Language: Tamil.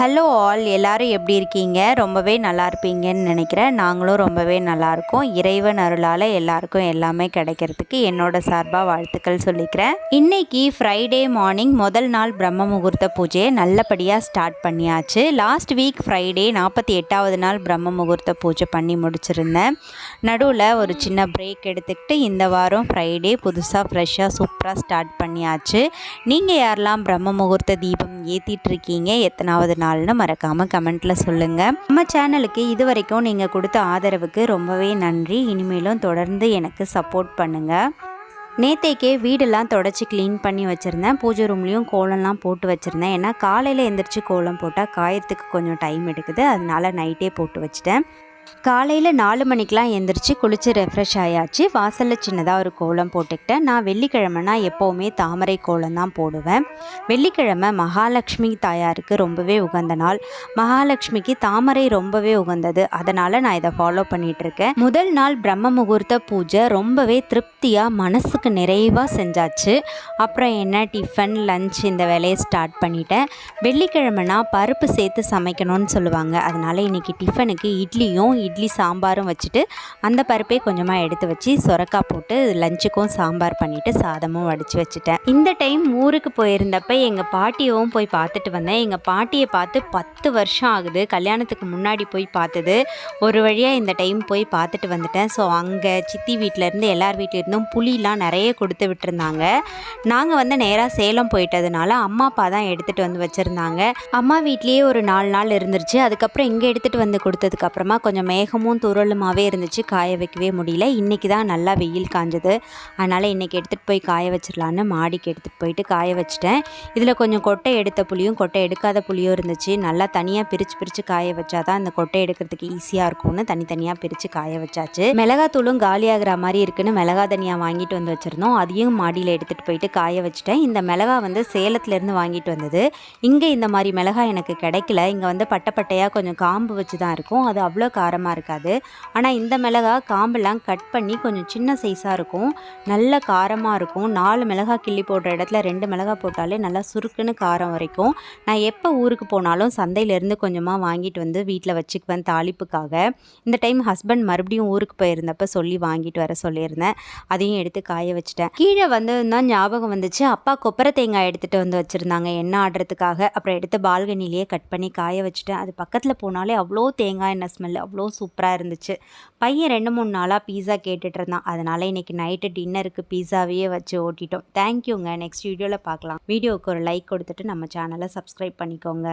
ஹலோ ஆல் எல்லோரும் எப்படி இருக்கீங்க? ரொம்பவே நல்லா இருப்பீங்கன்னு நினைக்கிறேன். நாங்களும் ரொம்பவே நல்லாயிருக்கோம் இறைவன் அருளால் எல்லாருக்கும் எல்லாமே கிடைக்கிறதுக்கு என்னோட சார்பாக வாழ்த்துக்கள் சொல்லிக்கிறேன். இன்னைக்கு ஃப்ரைடே மார்னிங் முதல் நாள் பிரம்ம முகூர்த்த பூஜையை நல்லபடியாக ஸ்டார்ட் பண்ணியாச்சு. லாஸ்ட் வீக் ஃப்ரைடே நாற்பத்தி எட்டாவது நாள் பிரம்ம முகூர்த்த பூஜை பண்ணி முடிச்சிருந்தேன். நடுவில் ஒரு சின்ன பிரேக் எடுத்துக்கிட்டு இந்த வாரம் ஃப்ரைடே புதுசாக ஃப்ரெஷ்ஷாக சூப்பராக ஸ்டார்ட் பண்ணியாச்சு. நீங்கள் யாரெல்லாம் பிரம்ம முகூர்த்த தீபம் ஏற்றிட்டுருக்கீங்க எத்தனாவது நாள் நாள்னு மறக்காமல் கமெண்ட்டில் சொல்லுங்கள் நம்ம சேனலுக்கு இது வரைக்கும் நீங்கள் கொடுத்த ஆதரவுக்கு ரொம்பவே நன்றி. இனிமேலும் தொடர்ந்து எனக்கு சப்போர்ட் பண்ணுங்கள் நேத்தைக்கே வீடெல்லாம் தொடச்சி க்ளீன் பண்ணி வச்சுருந்தேன். பூஜை ரூம்லேயும் கோலம்லாம் போட்டு வச்சுருந்தேன். ஏன்னா காலையில் எந்திரிச்சு கோலம் போட்டால் காயத்துக்கு கொஞ்சம் டைம் எடுக்குது. அதனால நைட்டே போட்டு வச்சுட்டேன். காலையில் நாலு மணிக்கெலாம் எந்திரிச்சு குளித்து ரெஃப்ரெஷ் ஆயாச்சு. வாசலில் சின்னதாக ஒரு கோலம் போட்டுக்கிட்டேன். நான் வெள்ளிக்கிழமைனா எப்போவுமே தாமரை கோலம் தான் போடுவேன். வெள்ளிக்கிழமை மகாலட்சுமி தாயாருக்கு ரொம்பவே உகந்த நாள். மகாலட்சுமிக்கு தாமரை ரொம்பவே உகந்தது. அதனால் நான் இதை ஃபாலோ பண்ணிகிட்ருக்கேன் முதல் நாள் பிரம்ம முகூர்த்த பூஜை ரொம்பவே திருப்தியாக மனசுக்கு நிறைவாக செஞ்சாச்சு. அப்புறம் என்ன டிஃபன் லஞ்ச் இந்த வேலையை ஸ்டார்ட் பண்ணிட்டேன். வெள்ளிக்கிழமைனா பருப்பு சேர்த்து சமைக்கணும்னு சொல்லுவாங்க. அதனால் இன்றைக்கி டிஃபனுக்கு இட்லியும் இட்லி சாம்பாரும் வச்சுட்டு அந்த பருப்பே கொஞ்சமாக எடுத்து வச்சு சொரக்காய் போட்டு லஞ்சுக்கும் சாம்பார் பண்ணிவிட்டு சாதமும் வடித்து வச்சுட்டேன். இந்த டைம் ஊருக்கு போயிருந்தப்ப எங்கள் பாட்டியவும் போய் பார்த்துட்டு வந்தேன். எங்கள் பாட்டியை பார்த்து பத்து வருஷம் ஆகுது. கல்யாணத்துக்கு முன்னாடி போய் பார்த்தது. ஒரு வழியாக இந்த டைம் போய் பார்த்துட்டு வந்துட்டேன். ஸோ அங்கே சித்தி வீட்டிலேருந்து எல்லார் வீட்டிலேருந்தும் புளிலாம் நிறைய கொடுத்து விட்டுருந்தாங்க. நாங்கள் வந்து நேராக சேலம் போயிட்டதுனால அம்மா அப்பா தான் எடுத்துகிட்டு வந்து வச்சுருந்தாங்க. அம்மா வீட்லேயே ஒரு நாலு நாள் இருந்துருச்சு. அதுக்கப்புறம் இங்கே எடுத்துகிட்டு வந்து கொடுத்ததுக்கப்புறமா கொஞ்சம் மேகமும் துரலுமாகவே இருந்துச்சு. காய வைக்கவே முடியல. இன்றைக்கி தான் நல்லா வெயில் காஞ்சது. அதனால் இன்றைக்கி எடுத்துகிட்டு போய் காய வச்சிடலான்னு மாடிக்கு எடுத்துகிட்டு போயிட்டு காய வச்சிட்டேன். இதில் கொஞ்சம் கொட்டை எடுத்த புளியும் கொட்டை எடுக்காத புளியும் இருந்துச்சு. நல்லா தனியாக பிரித்து பிரித்து காய வச்சா தான் அந்த கொட்டை எடுக்கிறதுக்கு ஈஸியாக இருக்கும்னு தனித்தனியாக பிரித்து காய வச்சாச்சு. மிளகாத்தூளும் காலியாகிற மாதிரி இருக்குன்னு மிளகா தனியாக வாங்கிட்டு வந்து வச்சுருந்தோம். அதையும் மாடியில் எடுத்துகிட்டு போயிட்டு காய வச்சுட்டேன். இந்த மிளகா வந்து சேலத்துலேருந்து வாங்கிட்டு வந்தது. இங்கே இந்த மாதிரி மிளகா எனக்கு கிடைக்கல. இங்கே வந்து பட்டை பட்டையாக கொஞ்சம் காம்பு வச்சு தான் இருக்கும். அது அவ்வளோ காரம் காரமாக இருக்காது. ஆனால் இந்த மிளகா காம்பெல்லாம் கட் பண்ணி கொஞ்சம் சின்ன சைஸாக இருக்கும். நல்ல காரமாக இருக்கும். நாலு மிளகா கிள்ளி போடுற இடத்துல ரெண்டு மிளகா போட்டாலே நல்லா சுருக்குன்னு காரம் வரைக்கும். நான் எப்போ ஊருக்கு போனாலும் சந்தையிலேருந்து கொஞ்சமாக வாங்கிட்டு வந்து வீட்டில் வச்சுக்குவேன் தாளிப்புக்காக. இந்த டைம் ஹஸ்பண்ட் மறுபடியும் ஊருக்கு போயிருந்தப்போ சொல்லி வாங்கிட்டு வர சொல்லியிருந்தேன். அதையும் எடுத்து காய வச்சுட்டேன். கீழே வந்து தான் ஞாபகம் வந்துச்சு. அப்பா கொப்பரை தேங்காய் எடுத்துகிட்டு வந்து வச்சுருந்தாங்க எண்ணெய் ஆடுறதுக்காக. அப்புறம் எடுத்து பால்கனிலேயே கட் பண்ணி காய வச்சுட்டேன். அது பக்கத்தில் போனாலே அவ்வளோ தேங்காய் எண்ணெய் ஸ்மெல் அவ்வளோ அவ்வளோ சூப்பராக இருந்துச்சு. பையன் ரெண்டு மூணு நாளாக பீஸா கேட்டுட்டு இருந்தான் அதனால் இன்றைக்கி நைட்டு டின்னருக்கு பீஸாவையே வச்சு ஓட்டிட்டோம். தேங்க்யூங்க நெக்ஸ்ட் வீடியோவில் பார்க்கலாம். வீடியோவுக்கு ஒரு லைக் கொடுத்துட்டு நம்ம சேனலை சப்ஸ்கிரைப் பண்ணிக்கோங்க.